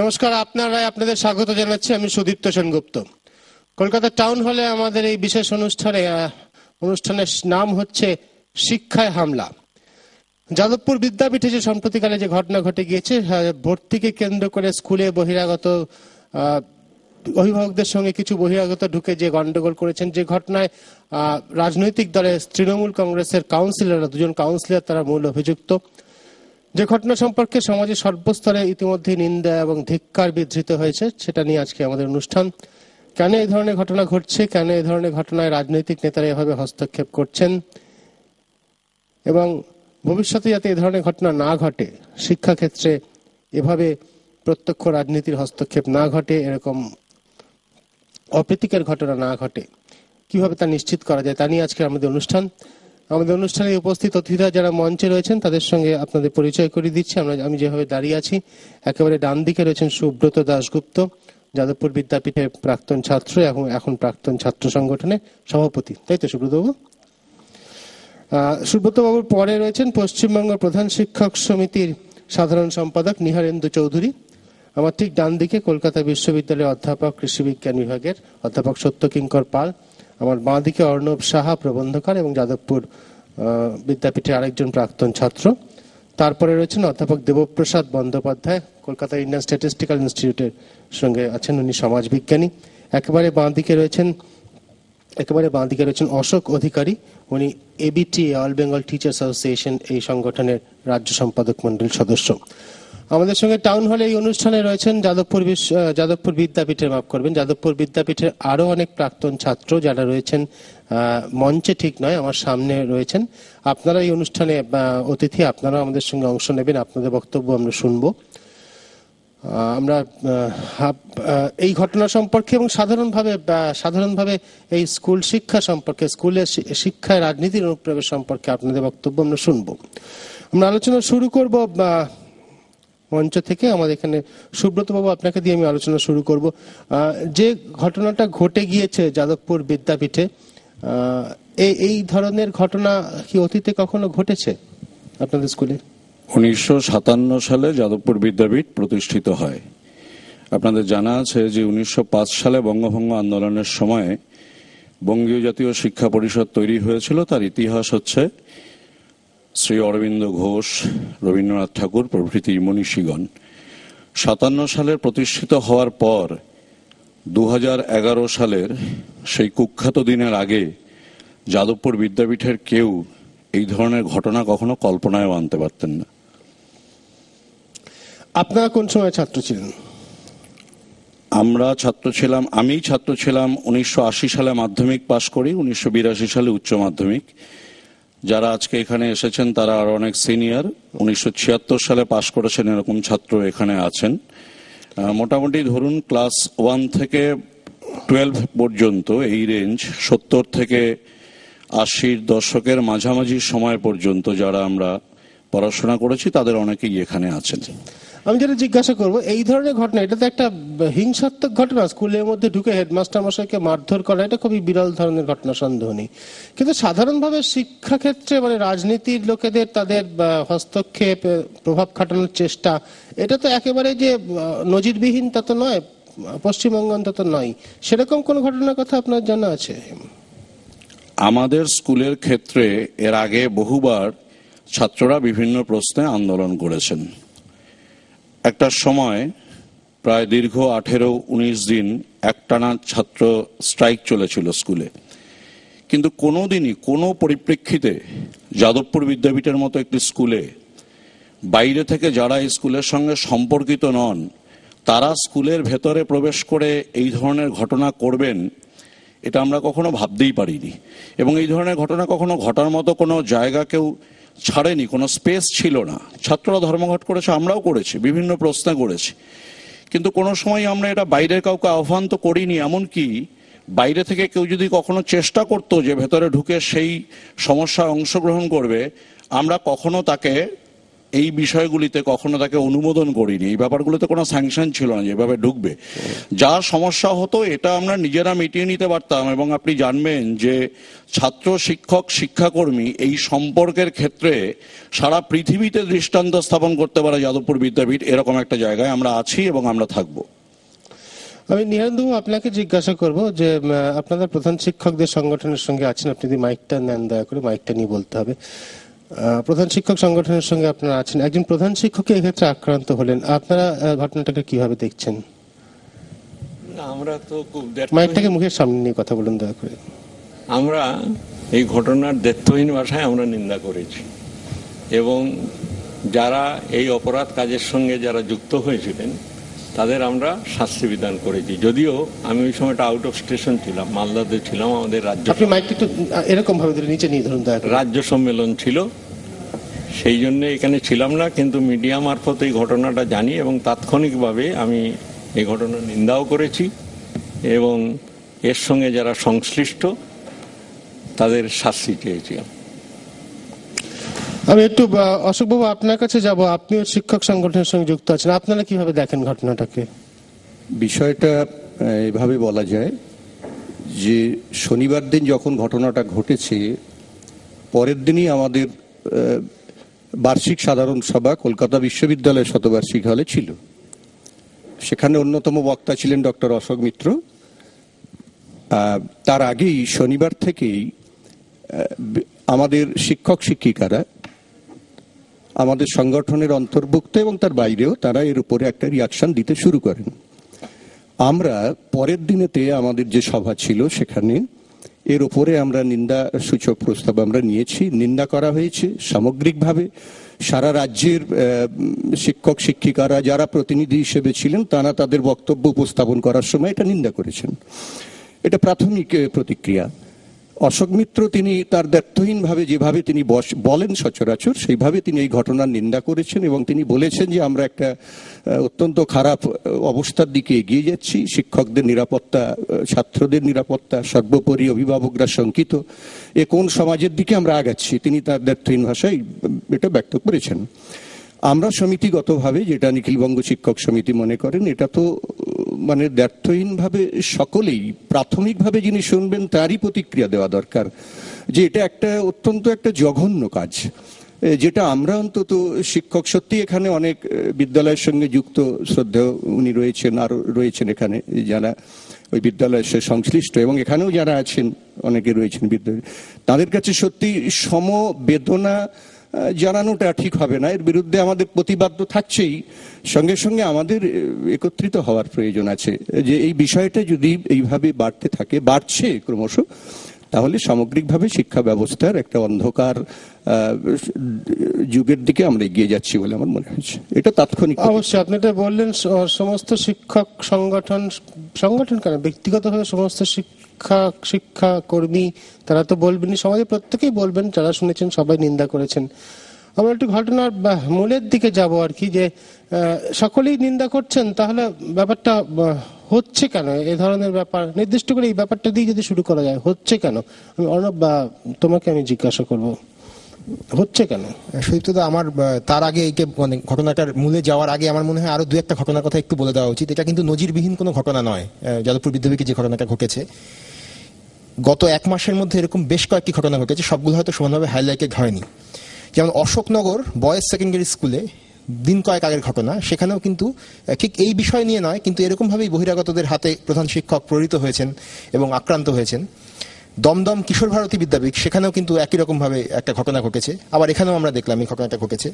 নমস্কার, আপনারা আপনাদের স্বাগত জানাচ্ছি আমি সুদীপ্ত সেনগুপ্ত। কলকাতা টাউন হলে আমাদের এই বিশেষ অনুষ্ঠানে অনুষ্ঠানের নাম হচ্ছে শিক্ষায় হামলা। যাদবপুর বিদ্যাপীঠে যে সম্প্রতিকালে যে ঘটনা ঘটে গিয়েছে ভর্তিকে কেন্দ্র করে স্কুলে বহিরাগত অভিভাবকদের সঙ্গে কিছু বহিরাগত ঢুকে যে গন্ডগোল করেছেন, যে ঘটনায় রাজনৈতিক দলের তৃণমূল কংগ্রেসের কাউন্সিলররা দুজন কাউন্সিলর তারা মূল অভিযুক্ত। যে ঘটনা সম্পর্কে সমাজের সর্বস্তরে ইতিমধ্যে নিন্দা এবং ধিক্কার বিধৃত হয়েছে, সেটা নিয়ে আজকে আমাদের অনুষ্ঠান। কেন এই ধরনের ঘটনা ঘটছে? কেন এই ধরনের ঘটনায় রাজনৈতিক নেতারা এভাবে হস্তক্ষেপ করছেন? এবং ভবিষ্যতে যাতে এই ধরনের ঘটনা না ঘটে, শিক্ষাক্ষেত্রে এভাবে প্রত্যক্ষ রাজনীতির হস্তক্ষেপ না ঘটে, এরকম অপ্রীতিকর ঘটনা না ঘটে, কীভাবে তা নিশ্চিত করা যায়, তা নিয়ে আজকে আমাদের অনুষ্ঠান। আমাদের অনুষ্ঠানে উপস্থিত অতিথিরা যারা মঞ্চে রয়েছেন, তাদের সঙ্গে আপনাদের পরিচয় করিয়ে দিচ্ছি। আমরা, আমি যেভাবে দাঁড়িয়ে আছি, একেবারে ডান দিকে রয়েছেন সুব্রত দাশগুপ্ত, যাদবপুর বিদ্যাপীঠের প্রাক্তন ছাত্র এবং এখন প্রাক্তন ছাত্র সংগঠনের সভাপতি। তাই তো, সুব্রতবাবু? সুব্রতবাবুর পরে রয়েছেন পশ্চিমবঙ্গ প্রধান শিক্ষক সমিতির সাধারণ সম্পাদক নিহারেন্দু চৌধুরী। আমার ঠিক ডান দিকে কলকাতা বিশ্ববিদ্যালয়ের অধ্যাপক কৃষি বিজ্ঞান বিভাগের অধ্যাপক সত্যকিঙ্কর পাল আমার বাঁ দিকে অর্ণব সাহা প্রবন্ধকার এবং যাদবপুর বিদ্যাপীঠের আরেকজন প্রাক্তন ছাত্র। তারপরে রয়েছেন অধ্যাপক দেবপ্রসাদ বন্দ্যোপাধ্যায়, কলকাতা ইন্ডিয়ান স্ট্যাটিস্টিক্যাল ইনস্টিটিউটের সঙ্গে আছেন উনি সমাজবিজ্ঞানী। একেবারে বাঁ দিকে রয়েছেন, একেবারে বাঁ দিকে রয়েছেন অশোক অধিকারী। উনি ABT all Bengal teachers association এই সংগঠনের রাজ্য সম্পাদক মন্ডল সদস্য। আমাদের সঙ্গে টাউন হলে এই অনুষ্ঠানে রয়েছেন যাদবপুর যাদবপুর বিদ্যাপীঠের, মাফ করবেন, যাদবপুর বিদ্যাপীঠের আরও অনেক প্রাক্তন ছাত্র যারা রয়েছেন মঞ্চে ঠিক নয়, আমার সামনে রয়েছেন। আপনারা এই অনুষ্ঠানে অতিথি আপনারা আমাদের সঙ্গে অংশ নেবেন, আপনাদের বক্তব্য আমরা শুনব। আমরা এই ঘটনা সম্পর্কে এবং সাধারণভাবে সাধারণভাবে এই স্কুল শিক্ষা সম্পর্কে, স্কুলের শিক্ষায় রাজনীতির অনুপ্রবেশ সম্পর্কে আপনাদের বক্তব্য আমরা শুনব। আমরা আলোচনা শুরু করব মঞ্চ থেকে আমাদের এখানে সুব্রত বাবু, আপনাকে দিয়ে আমি আলোচনা শুরু করব। যে ঘটনাটা ঘটে গিয়েছে যাদবপুর বিদ্যাপীঠে এই এই ধরনের ঘটনা কি অতীতে কখনো ঘটেছে আপনাদের স্কুলে? উনিশশো সাতান্ন সালে যাদবপুর বিদ্যাপীঠ প্রতিষ্ঠিত হয়। আপনাদের জানা আছে যে উনিশশো পাঁচ সালে বঙ্গভঙ্গ আন্দোলনের সময় বঙ্গীয় জাতীয় শিক্ষা পরিষদ তৈরি হয়েছিল। তার ইতিহাস হচ্ছে শ্রী অরবিন্দ ঘোষ রবীন্দ্রনাথ ঠাকুর প্রভৃতি মনীষীগণ সাতান্ন সালের প্রতিষ্ঠিত হওয়ার পর দুহাজার এগারো সালের সেই কুখ্যাত দিনের আগে যাদবপুর বিদ্যাপীঠের কেউ এই ধরনের ঘটনা কখনো কল্পনায়ও আনতে পারতেন না। আপনারা কোন সময় ছাত্র ছিলেন? আমরা ছাত্র ছিলাম আমি ছাত্র ছিলাম উনিশশো আশি সালে মাধ্যমিক পাশ করি উনিশশো বিরাশি সালে উচ্চ মাধ্যমিক। যারা আজকে এখানে এসেছেন, তারা আর অনেক সিনিয়র। উনিশশো ছিয়াত্তর সালে পাশ করেছেন, এরকম ছাত্র এখানে আছেন। মোটামুটি ধরুন, ক্লাস ওয়ান থেকে টুয়েলভ পর্যন্ত এই রেঞ্জ, সত্তর থেকে আশির দশকের মাঝামাঝি সময় পর্যন্ত যারা আমরা পড়াশোনা করেছি, তাদের অনেকেই এখানে আছেন। আমি যেটা জিজ্ঞাসা করব, এই ধরনের ঘটনা এটা তো একটা হিংসাত্মক ঘটনা, স্কুলের মধ্যে ঢুকে হেডমাস্টার মশাইকে মারধর করা, এটা খুবই বিরল ধরনের ঘটনা সন্দেহ নেই কিন্তু সাধারণভাবে শিক্ষাক্ষেত্রে মানে রাজনীতির লোকেদের তাদের হস্তক্ষেপ প্রভাব খাটানোর চেষ্টা, এটা তো একেবারে যে নজিরবিহীন তা তো নয়, পশ্চিমবঙ্গ অন্তত নয়। সেরকম কোন ঘটনার কথা আপনার জানা আছে? আমাদের স্কুলের ক্ষেত্রে এর আগে বহুবার ছাত্ররা বিভিন্ন প্রশ্নে আন্দোলন করেছেন। একটা সময় প্রায় দীর্ঘ আঠেরো, উনিশ দিন একটানা ছাত্র স্ট্রাইক চলেছিল স্কুলে। কিন্তু কোনো দিনই কোনো পরিপ্রেক্ষিতে যাদবপুর বিদ্যাপীঠের মতো একটি স্কুলে বাইরে থেকে যারা স্কুলের সঙ্গে সম্পর্কিত নন, তারা স্কুলের ভেতরে প্রবেশ করে এই ধরনের ঘটনা করবেন, এটা আমরা কখনো ভাবতেই পারিনি। এবং এই ধরনের ঘটনা কখনো ঘটার মতো কোনো জায়গা কেউ ছাড়েনি, কোনো স্পেস ছিল না। ছাত্ররা ধর্মঘট করেছে, আমরাও করেছি, বিভিন্ন প্রশ্ন করেছি। কিন্তু কোনো সময় আমরা এটা বাইরের কাউকে আহ্বান তো করিনি, এমনকি বাইরে থেকে কেউ যদি কখনো চেষ্টা করতো যে ভেতরে ঢুকে সেই সমস্যায় অংশগ্রহণ করবে, আমরা কখনো তাকে এই বিষয়গুলিতে কখনো তাকে অনুমোদন করিনি। এই ব্যাপারগুলোতে কোনো স্যাংশন ছিল না যেভাবে ঢুকবে। যা সমস্যা হতো, এটা আমরা নিজেরা মিটিয়ে নিতে পারতাম এবং আপনি জানবেন যে ছাত্র শিক্ষক, শিক্ষাকর্মী এই সম্পর্কের ক্ষেত্রে সারা পৃথিবীতে দৃষ্টান্ত স্থাপন করতে পারে যাদবপুর বিদ্যাপীঠ। এরকম একটা জায়গায় আমরা আছি এবং আমরা থাকব। আমি নিহারবাবু আপনাকে জিজ্ঞাসা করব যে আপনাদের প্রধান শিক্ষকদের সংগঠনের সঙ্গে আছেন। আপনি যদি মাইকটা নেন, দয়া করে মাইকটা নিয়ে বলতে হবে। প্রধান শিক্ষক সংগঠনের সঙ্গে আপনারা আছেন। একজন প্রধান শিক্ষক এক্ষেত্রে আক্রান্ত হলেন। আপনারা ঘটনাটাকে কীভাবে দেখছেন? না, আমরা তো খুব মাইকটাকে মুখের সামনে নিয়ে কথা বলুন দয়া করে। আমরা এই ঘটনার দ্ব্যর্থহীন ভাষায় আমরা নিন্দা করেছি। এবং যারা এই অপরাধ কাজের সঙ্গে যারা যুক্ত হয়েছিলেন তাদের আমরা শাস্তি বিধান করেছি। যদিও আমি ওই সময়টা আউট অফ স্টেশন ছিলাম মালদাতে ছিলাম আমাদের রাজ্য আপনি মাইকটা একটু এরকম ভাবে ধরে নিচে নিয়ে ধরুন রাজ্য সম্মেলন ছিল সেই জন্য এখানে ছিলাম না কিন্তু মিডিয়া মারফত এই ঘটনাটা জানি এবং তাৎক্ষণিকভাবে আমি এই ঘটনার নিন্দাও করেছি এবং এর সঙ্গে যারা সংশ্লিষ্ট তাদের শাস্তি চেয়েছি আমি একটু অশোকবাবু, আপনার কাছে যাব। আপনিও শিক্ষক সংগঠনের সঙ্গে যুক্ত আছেন। আপনারা কীভাবে দেখেন ঘটনাটাকে? বিষয়টা এভাবে বলা যায় যে, শনিবার দিন যখন ঘটনাটা ঘটেছে, পরের দিনই আমাদের বার্ষিক সাধারণ সভা কলকাতা বিশ্ববিদ্যালয়ের শতবার্ষিক হলে ছিল। সেখানে অন্যতম বক্তা ছিলেন ডক্টর অশোক মিত্র। তার আগেই শনিবার থেকেই আমাদের শিক্ষক শিক্ষিকারা আমাদের সংগঠনের অন্তর্ভুক্ত এবং তার বাইরেও তারা এর উপরে একটা রিয়াকশন দিতে শুরু করেন। আমরা পরের দিনেতে আমাদের যে সভা ছিল সেখানে এর উপরে আমরা নিন্দা সূচক প্রস্তাব আমরা নিয়েছি। নিন্দা করা হয়েছে সামগ্রিকভাবে। সারা রাজ্যের শিক্ষক, শিক্ষিকারা যারা প্রতিনিধি হিসেবে ছিলেন, তারা তাদের বক্তব্য উপস্থাপন করার সময় এটা নিন্দা করেছেন। এটা প্রাথমিক প্রতিক্রিয়া। অশোক মিত্র তিনি তার দায়িত্বহীনভাবে যেভাবে তিনি বলেন সচরাচর, সেইভাবে তিনি এই ঘটনার নিন্দা করেছেন এবং তিনি বলেছেন যে আমরা একটা অত্যন্ত খারাপ অবস্থার দিকে এগিয়ে যাচ্ছি। শিক্ষকদের নিরাপত্তা ছাত্রদের নিরাপত্তা, সর্বোপরি অভিভাবকরা শঙ্কিত। এ কোন সমাজের দিকে আমরা আগাচ্ছি? তিনি তার দায়িত্বহীন ভাষায় এটা ব্যক্ত করেছেন। আমরা সমিতিগতভাবে যেটা নিখিলবঙ্গ শিক্ষক সমিতি মনে করেন, এটা তো মানে ব্যর্থহীনভাবে সকলেই, প্রাথমিকভাবে যিনি শুনবেন তারই প্রতিক্রিয়া দেওয়া দরকার যে এটা একটা অত্যন্ত একটা জঘন্য কাজ। যেটা আমরা অন্তত শিক্ষক সত্যি এখানে অনেক বিদ্যালয়ের সঙ্গে যুক্ত শ্রদ্ধেয় উনি রয়েছেন আরও রয়েছেন এখানে যারা ওই বিদ্যালয়ের সংশ্লিষ্ট এবং এখানেও যারা আছেন, অনেকে রয়েছেন বিদ্যালয়। তাদের কাছে সত্যি সমবেদনা জানানোটা ঠিক হবে না। এর বিরুদ্ধে আমাদের প্রতিবাদ তো থাকছেই। সঙ্গে সঙ্গে আমাদের একত্রিত হওয়ার প্রয়োজন আছে। যে এই বিষয়টা যদি এইভাবে বাড়তে থাকে, বাড়ছে ক্রমশ তাহলে সামগ্রিকভাবে শিক্ষা ব্যবস্থার একটা অন্ধকার যুগের দিকে আমরা এগিয়ে যাচ্ছি বলে আমার মনে হয়েছে এটা তাৎক্ষণিক অবশ্যই, আপনি এটা বললেন সমস্ত শিক্ষক সংগঠন সংগঠন কেন? ব্যক্তিগতভাবে সমস্ত শিক্ষা শিক্ষা কর্মী তারা তো বলবেনই সমাজে প্রত্যেকেই বলবেন, যারা শুনেছেন সবাই নিন্দা করেছেন। আমরা একটু ঘটনার মূলের দিকে যাব আর কি, যে সকলেই নিন্দা করছেন, তাহলে ব্যাপারটা হচ্ছে কেন? এ ধরনের ব্যাপার, নির্দিষ্ট করে এই ব্যাপারটা দিয়ে যদি শুরু করা যায়, হচ্ছে কেন? আমি অর্ণব তোমাকে আমি জিজ্ঞাসা করব, হচ্ছে কেন? সৈত্যদা আমার তার আগে এই মানে ঘটনাটার মূলে যাওয়ার আগে আমার মনে হয় আরও দু একটা ঘটনার কথা একটু বলে দেওয়া উচিত। এটা কিন্তু নজিরবিহীন কোনো ঘটনা নয় যাদবপুর বিদ্যাপীঠে যে ঘটনাটা ঘটেছে। গত এক মাসের মধ্যে এরকম বেশ কয়েকটি ঘটনা ঘটেছে, সবগুলো হয়তো সমানভাবে হাইলাইটেড হয়নি। যেমন অশোকনগর, বয়েজ সেকেন্ডারি স্কুলে দিন কয়েক আগের ঘটনা, সেখানেও কিন্তু ঠিক এই বিষয় নিয়ে নয়, কিন্তু এরকমভাবেই বহিরাগতদের হাতে প্রধান শিক্ষক প্রেরিত হয়েছেন এবং আক্রান্ত হয়েছেন। দমদম কিশোর ভারতী বিদ্যাপীঠ, সেখানেও কিন্তু একই রকমভাবে একটা ঘটনা ঘটেছে। আবার এখানেও আমরা দেখলাম এই ঘটনাটা ঘটেছে।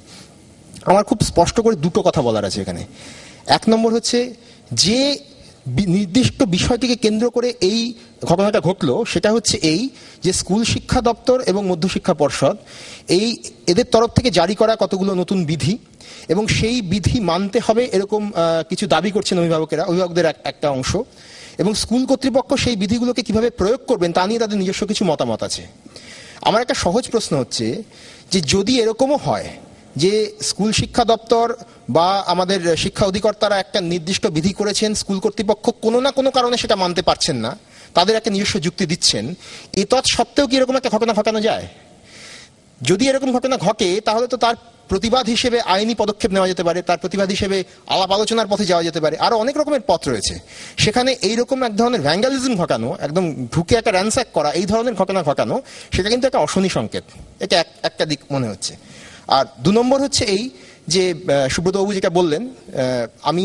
আমার খুব স্পষ্ট করে দুটো কথা বলার আছে এখানে। এক নম্বর হচ্ছে, যে নির্দিষ্ট বিষয়টিকে কেন্দ্র করে এই ঘটনাটা ঘটলো, সেটা হচ্ছে এই যে স্কুল শিক্ষা দপ্তর এবং মধ্যশিক্ষা পর্ষদ, এই এদের তরফ থেকে জারি করা কতগুলো নতুন বিধি এবং সেই বিধি মানতে হবে এরকম কিছু দাবি করছেন অভিভাবকেরা, অভিভাবকদের এক- একটা অংশ। এবং স্কুল কর্তৃপক্ষ সেই বিধিগুলোকে কীভাবে প্রয়োগ করবেন তা নিয়ে তাদের নিজস্ব কিছু মতামত আছে। আমার একটা সহজ প্রশ্ন হচ্ছে যে যদি এরকমও হয় যে স্কুল শিক্ষা দপ্তর বা আমাদের শিক্ষা অধিকর্তারা একটা নির্দিষ্ট বিধি করেছেন, স্কুল কর্তৃপক্ষ কোনো না কোনো কারণে সেটা মানতে পারছেন না। তাদের একটা নিজস্ব যুক্তি দিচ্ছেন। এ তৎ সত্ত্বেও কি এরকম একটা ঘটনা ঘটানো যায়? যদি এরকম ঘটনা ঘটে, তাহলে তো তার প্রতিবাদ হিসেবে আইনি পদক্ষেপ নেওয়া যেতে পারে, তার প্রতিবাদ হিসেবে আলাপ আলোচনার পথে যাওয়া যেতে পারে। আরও অনেক রকমের পথ রয়েছে। সেখানে এইরকম এক ধরনের ভ্যাঙ্গালিজম ঘটানো, একদম ঢুকে একটা র্যানস্যাক করা, এই ধরনের ঘটনা ঘটানো, সেটা কিন্তু একটা অশনি সংকেত। এটা এক- একটা দিক মনে হচ্ছে। আর দু নম্বর হচ্ছে এই যে সুব্রতবাবু যেটা বললেন আমি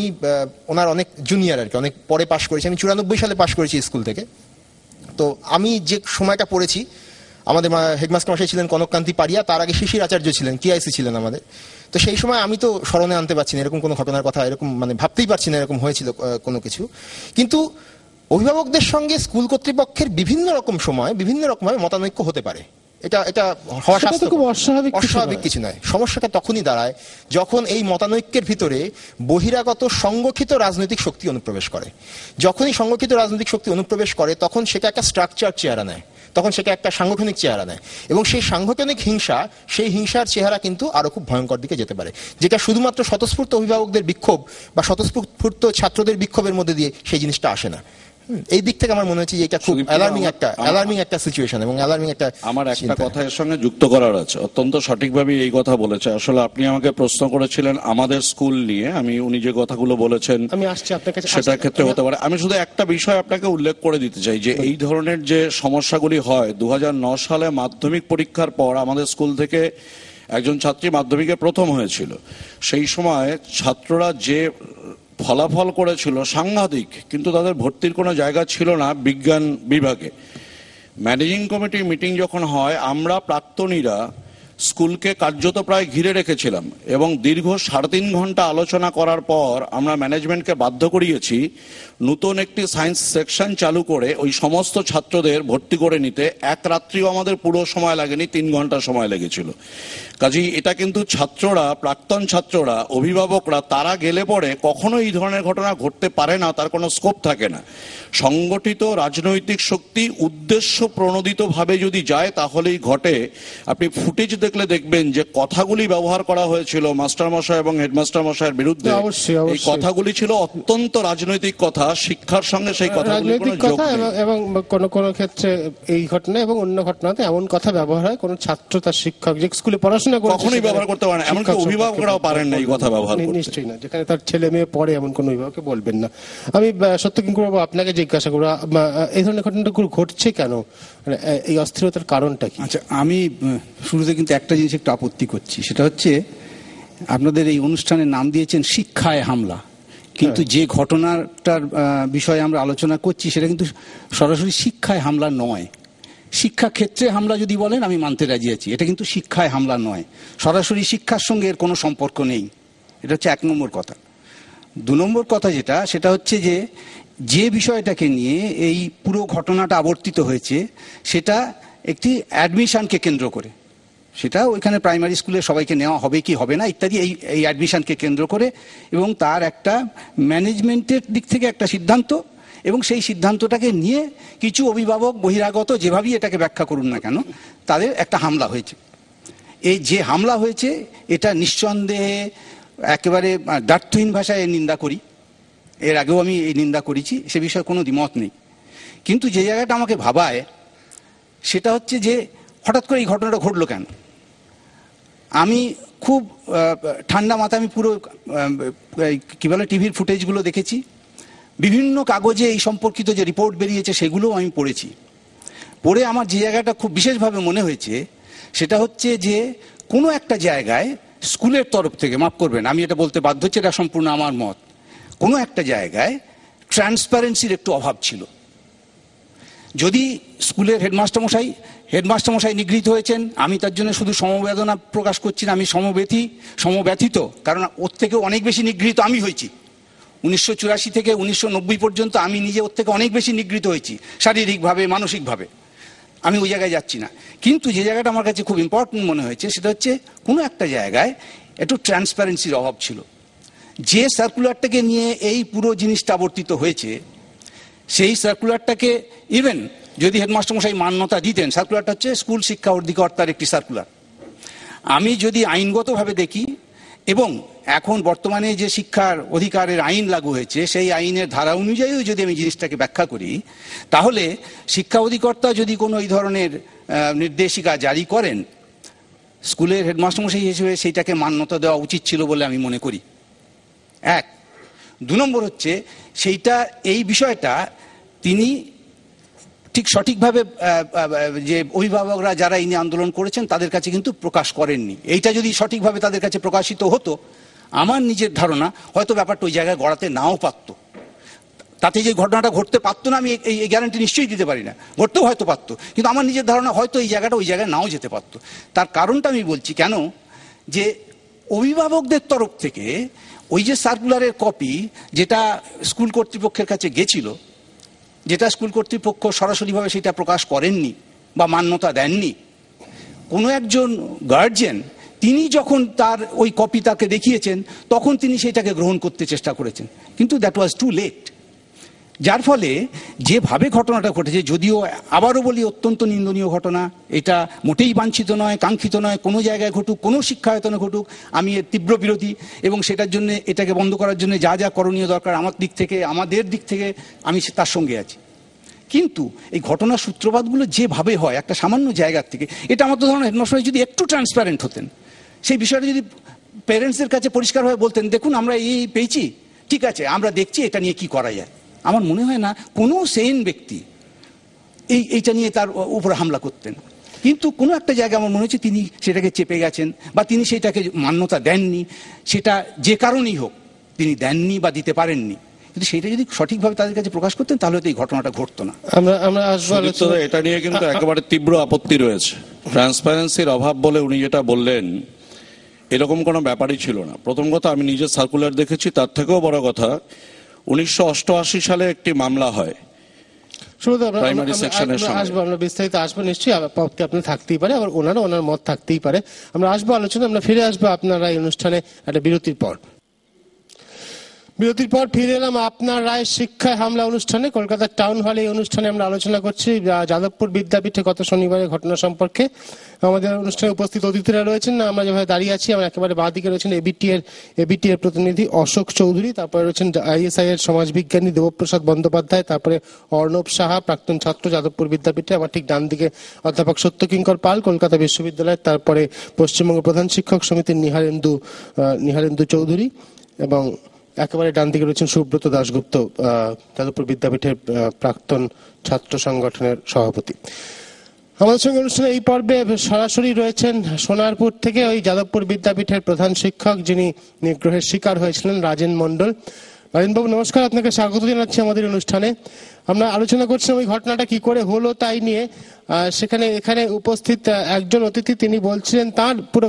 ওনার অনেক জুনিয়র আর কি, অনেক পরে পাশ করেছি। আমি চুরানব্বই সালে পাশ করেছি স্কুল থেকে। তো আমি যে সময়টা পড়েছি, আমাদের হেডমাস্টার মশাই ছিলেন কনককান্তি পাড়িয়া, তার আগে শিশির আচার্য ছিলেন কিআইসি ছিলেন আমাদের। তো সেই সময় আমি তো স্মরণে আনতে পারছি না, এরকম কোনো ঘটনার কথা, এরকম মানে ভাবতেই পারছি না এরকম হয়েছিল কোনো কিছু। কিন্তু অভিভাবকদের সঙ্গে স্কুল কর্তৃপক্ষের বিভিন্ন রকম সময়, বিভিন্ন রকমভাবে মতানৈক্য হতে পারে। এটা এটা হওয়া অস্বাভাবিক অস্বাভাবিক কিছু নয়। সমস্যাটা তখনই দাঁড়ায় যখন এই মতানৈক্যের ভিতরে বহিরাগত সংগঠিত রাজনৈতিক শক্তি অনুপ্রবেশ করে। যখনই সংগঠিত রাজনৈতিক শক্তি অনুপ্রবেশ করে তখন সেটা একটা স্ট্রাকচার চেহারা নেয়। তখন সেটা একটা সাংগঠনিক চেহারা নেয়। এবং সেই সাংগঠনিক হিংসা সেই হিংসার চেহারা কিন্তু আরও খুব ভয়ঙ্কর দিকে যেতে পারে। যেটা শুধুমাত্র স্বতঃস্ফূর্ত অভিভাবকদের বিক্ষোভ বা স্বতঃস্ফূর্ত ছাত্রদের বিক্ষোভের মধ্যে দিয়ে সেই জিনিসটা আসে না। এই দিক থেকে আমার মনে হচ্ছে যে এটা খুব অ্যালার্মিং একটা অ্যালার্মিং একটা সিচুয়েশন এবং অ্যালার্মিং একটা আমার একটা কথা এর সঙ্গে যুক্ত করার আছে। অত্যন্ত সঠিকভাবে এই কথা বলেছে। আসলে আপনি আমাকে প্রশ্ন করেছিলেন আমাদের স্কুল নিয়ে। আমি উনি যে কথাগুলো বলেছেন আমি আসছি আপনার কাছে। সেটার ক্ষেত্রে হতে পারে। আমি শুধু একটা বিষয় আপনাকে উল্লেখ করে দিতে চাই যে এই ধরনের যে সমস্যাগুলি হয় দুহাজার নয় সালে মাধ্যমিক পরীক্ষার পর আমাদের স্কুল থেকে একজন ছাত্রী মাধ্যমিকে প্রথম হয়েছিল। সেই সময় ছাত্ররা যে ফলাফল করেছিল সাংঘাতিক কিন্তু তাদের ভর্তির কোনো জায়গা ছিল না বিজ্ঞান বিভাগে। ম্যানেজিং কমিটির মিটিং যখন হয়, আমরা প্রাক্তনীরা স্কুলকে কার্যত প্রায় ঘিরে রেখেছিলাম এবং দীর্ঘ সাড়ে তিন ঘণ্টা আলোচনা করার পর আমরা ম্যানেজমেন্টকে বাধ্য করিয়েছি নতুন একটি সায়েন্স সেকশন চালু করে ওই সমস্ত ছাত্রদের ভর্তি করে নিতে। এক রাত্রিও আমাদের পুরো সময় লাগেনি, তিন ঘণ্টা সময় লেগেছিল। কাজেই এটা কিন্তু ছাত্ররা প্রাক্তন ছাত্ররা অভিভাবকরা তারা গেলে পরে কখনো এই ধরনের ঘটনা ঘটতে পারে না তার কোনো স্কোপ থাকে না। সংগঠিত রাজনৈতিক শক্তি উদ্দেশ্য প্রণোদিত ভাবে যদি যায় তাহলেই ঘটে। আপনি ফুটেজ দেখলে দেখবেন যে কথাগুলি ব্যবহার করা হয়েছিল মাস্টার মশাই এবং হেডমাস্টার মশাইয়ের বিরুদ্ধে অবশ্যই, এই কথাগুলি ছিল অত্যন্ত রাজনৈতিক কথা শিক্ষার সঙ্গে সেই কথা এবং- এবং কোন কোন ক্ষেত্রে এই ঘটনা এবং অন্য ঘটনাতে এমন কথা ব্যবহার হয় কোন ছাত্র তার শিক্ষক যে স্কুলে পড়াশোনা করে কখনোই ব্যবহার করতে পারে না। এমনকি অভিভাবকরাও পারেন না এই কথা ব্যবহার করতে। নিশ্চয়ই না। যেখানে তার ছেলে মেয়ে পড়ে এমন কোন অভিভাবককে বলবেন না। আমি আহ, সত্যকিঙ্কর বাবু আপনাকে জিজ্ঞাসা করব এই ধরনের ঘটনাটা ঘটছে কেন? মানে, এই অস্থিরতার কারণটা কি? আচ্ছা আমি শুরুতে কিন্তু একটা জিনিস একটু আপত্তি করছি। সেটা হচ্ছে আপনাদের এই অনুষ্ঠানের নাম দিয়েছেন শিক্ষায় হামলা। কিন্তু যে ঘটনাটার বিষয়ে আমরা আলোচনা করছি সেটা কিন্তু সরাসরি শিক্ষায় হামলা নয়। শিক্ষা ক্ষেত্রে হামলা যদি বলেন, আমি মানতে রাজি আছি। এটা কিন্তু শিক্ষায় হামলা নয়। সরাসরি শিক্ষার সঙ্গে এর কোনো সম্পর্ক নেই। এটা হচ্ছে এক নম্বর কথা। দু নম্বর কথা যেটা, সেটা হচ্ছে যে যে বিষয়টাকে নিয়ে এই পুরো ঘটনাটা আবর্তিত হয়েছে, সেটা একটি অ্যাডমিশনকে কেন্দ্র করে। সেটা ওইখানে প্রাইমারি স্কুলে সবাইকে নেওয়া হবে কি হবে না, ইত্যাদি এই এই অ্যাডমিশনকে কেন্দ্র করে এবং তার একটা ম্যানেজমেন্টের দিক থেকে একটা সিদ্ধান্ত এবং সেই সিদ্ধান্তটাকে নিয়ে কিছু অভিভাবক বহিরাগত যেভাবেই এটাকে ব্যাখ্যা করুন না কেন তাদের একটা হামলা হয়েছে। এই যে হামলা হয়েছে এটা নিঃসন্দেহে একেবারে আহ, দ্ব্যর্থহীন ভাষায় নিন্দা করি। এর আগেও আমি এই নিন্দা করেছি সে বিষয়ে কোনো দ্বিমত নেই। কিন্তু যে জায়গাটা আমাকে ভাবায় সেটা হচ্ছে যে হঠাৎ করে এই ঘটনাটা ঘটলো কেন? আমি খুব ঠান্ডা মাথায় আমি পুরো কি বলে টিভির ফুটেজগুলো দেখেছি। বিভিন্ন কাগজে এই সম্পর্কিত যে রিপোর্ট বেরিয়েছে, সেগুলোও আমি পড়েছি। পড়ে আমার যে জায়গাটা খুব বিশেষভাবে মনে হয়েছে, সেটা হচ্ছে যে কোনো একটা জায়গায় স্কুলের তরফ থেকে, মাফ করবেন, আমি এটা বলতে বাধ্য হচ্ছে, এটা সম্পূর্ণ আমার মত, কোনো একটা জায়গায় ট্রান্সপারেন্সির একটু অভাব ছিল। যদি স্কুলের হেডমাস্টার মশাই হেডমাস্টার মশাই নিগৃহীত হয়েছেন, আমি তার জন্য শুধু সমবেদনা প্রকাশ করছি না, আমি সমব্যথী সমব্যথিত, কারণ ওর থেকে অনেক বেশি নিগৃহীত আমি হয়েছি। উনিশশো চুরাশি থেকে উনিশশো নব্বই পর্যন্ত আমি নিজে ওর থেকে অনেক বেশি নিগৃহীত হয়েছি, শারীরিকভাবে, মানসিকভাবে। আমি ওই জায়গায় যাচ্ছি না। কিন্তু যে জায়গাটা আমার কাছে খুব ইম্পর্টেন্ট মনে হয়েছে, সেটা হচ্ছে কোনো একটা জায়গায় একটু ট্রান্সপারেন্সির অভাব ছিল। যে সার্কুলারটাকে নিয়ে এই পুরো জিনিসটা আবর্তিত হয়েছে, সেই সার্কুলারটাকে ইভেন যদি হেডমাস্টার মশাই মান্যতা দিতেন সার্কুলারটা হচ্ছে স্কুল শিক্ষা অধিকর্তার একটি সার্কুলার আমি যদি আইনগতভাবে দেখি এবং এখন বর্তমানে যে শিক্ষার অধিকারের আইন লাগু হয়েছে, সেই আইনের ধারা অনুযায়ীও যদি আমি জিনিসটাকে ব্যাখ্যা করি, তাহলে শিক্ষা অধিকর্তা যদি কোনো এই ধরনের নির্দেশিকা জারি করেন, স্কুলের হেডমাস্টারমশাই হিসেবে সেইটাকে মান্যতা দেওয়া উচিত ছিল বলে আমি মনে করি। এক। দু নম্বর হচ্ছে, সেইটা, এই বিষয়টা তিনি ঠিক সঠিকভাবে যে অভিভাবকরা যারা এই নিয়ে আন্দোলন করেছেন, তাদের কাছে কিন্তু প্রকাশ করেননি। এইটা যদি সঠিকভাবে তাদের কাছে প্রকাশিত হতো আমার নিজের ধারণা, হয়তো ব্যাপারটা ওই জায়গায় গড়াতে নাও পারতো। তাতে যে ঘটনাটা ঘটতে পারতো না, আমি এই- গ্যারান্টি নিশ্চয়ই দিতে পারি না। ঘটতেও হয়তো পারতো। কিন্তু আমার নিজের ধারণা হয়তো এই জায়গাটা ওই জায়গায় নাও যেতে পারতো। তার কারণটা আমি বলছি কেন? যে অভিভাবকদের তরফ থেকে ওই যে সার্কুলারের কপি যেটা স্কুল কর্তৃপক্ষের কাছে গেছিল, যেটা স্কুল কর্তৃপক্ষ সরাসরিভাবে সেটা প্রকাশ করেননি বা মান্যতা দেননি, কোনো একজন গার্জিয়ান তিনি যখন তার ওই কপি তাকে দেখিয়েছেন, তখন তিনি সেটাকে গ্রহণ করতে চেষ্টা করেছেন। কিন্তু দ্যাট ওয়াজ টু লেট যার ফলে যেভাবে ঘটনাটা ঘটেছে, যদিও আবারও বলি অত্যন্ত নিন্দনীয় ঘটনা, এটা মোটেই বাঞ্ছিত নয়, কাঙ্ক্ষিত নয়, কোনো জায়গায় ঘটুক, কোনো শিক্ষায়তনে ঘটুক, আমি এর তীব্র বিরোধী এবং সেটার জন্য, এটাকে বন্ধ করার জন্য যা যা করণীয় দরকার আমার দিক থেকে, আমাদের দিক থেকে আমি তার সঙ্গে আছি। কিন্তু এই ঘটনার সূত্রপাতগুলো যেভাবে হয়, একটা সামান্য জায়গার থেকে, এটা আমার তো ধরুন হেডমাস্টার যদি একটু ট্রান্সপারেন্ট হতেন। সেই বিষয়টা যদি প্যারেন্টসদের কাছে পরিষ্কারভাবে বলতেন দেখুন আমরা এই এই পেয়েছি ঠিক আছে আমরা দেখছি এটা নিয়ে কি করা যায়। আমার মনে হয় না কোনো সেন ব্যক্তি এই এইটা নিয়ে তার উপর হামলা করতেন। কিন্তু কোনো একটা জায়গায় আমার মনে হচ্ছে তিনি সেটাকে চেপে গেছেন বা তিনি সেটাকে মান্যতা দেননি সেটা যে কারণেই হোক তিনি দেননি বা দিতে পারেননি। কিন্তু সেটা যদি সঠিকভাবে তাদের কাছে প্রকাশ করতেন তাহলে তো এই ঘটনাটা ঘটতো না। আমরা আমরা আসব এটা নিয়ে কিন্তু একেবারে তীব্র আপত্তি রয়েছে। ট্রান্সপারেন্সির অভাব বলে উনি যেটা বললেন এরকম কোনো ব্যাপারই ছিল না। প্রথম কথা আমি নিজের সার্কুলার দেখেছি তার থেকেও বড় কথা উনিশশো অষ্টআশি সালে একটি মামলা হয়। আমরা-। আসব বিস্তারিত আসব নিশ্চয়ই পক্ষে আপনার থাকতেই পারে আবার ওনারও ওনার মত থাকতেই পারে। আমরা আসব আলোচনা আমরা ফিরে আসব আপনারা এই অনুষ্ঠানে একটা বিরতির পর। বিরতির পর ফিরে এলাম আপনার রায় শিক্ষায় হামলা অনুষ্ঠানে। কলকাতার টাউন হলে এই অনুষ্ঠানে আমরা আলোচনা করছি যাদবপুর বিদ্যাপীঠে গত শনিবারের ঘটনা সম্পর্কে। আমাদের অনুষ্ঠানে উপস্থিত অতিথিরা রয়েছেন, না, আমরা যেভাবে দাঁড়িয়ে আছি, আমরা একেবারে বাঁ দিকে রয়েছেন এবিটি এর এবিটি এর প্রতিনিধি অশোক চৌধুরী, তারপরে রয়েছেন আইএসআই এর সমাজবিজ্ঞানী দেবপ্রসাদ বন্দ্যোপাধ্যায়, তারপরে অর্ণব সাহা, প্রাক্তন ছাত্র যাদবপুর বিদ্যাপীঠে, আমার ঠিক ডান দিকে অধ্যাপক সত্যকিঙ্কর পাল, কলকাতা বিশ্ববিদ্যালয়ের, তারপরে পশ্চিমবঙ্গ প্রধান শিক্ষক সমিতির নিহারেন্দু নিহারেন্দু চৌধুরী এবং একেবারে ডান দিকে রয়েছেন সুব্রত দাশগুপ্ত যাদবপুর বিদ্যাপীঠের প্রাক্তন ছাত্র সংগঠনের সভাপতি। আমাদের সঙ্গে অনুষ্ঠানে এই পর্বে সরাসরি রয়েছেন সোনারপুর থেকে ওই যাদবপুর বিদ্যাপীঠের প্রধান শিক্ষক, যিনি নিগ্রহের শিকার হয়েছিলেন, রাজেন মন্ডল রাজেনবাবু, নমস্কার, আপনাকে স্বাগত জানাচ্ছি আমাদের অনুষ্ঠানে। আমরা আলোচনা করছিলাম ওই ঘটনাটা কি করে হলো তাই নিয়ে। সেখানে, এখানে উপস্থিত একজন অতিথি, তিনি বলছিলেন, তার পুরো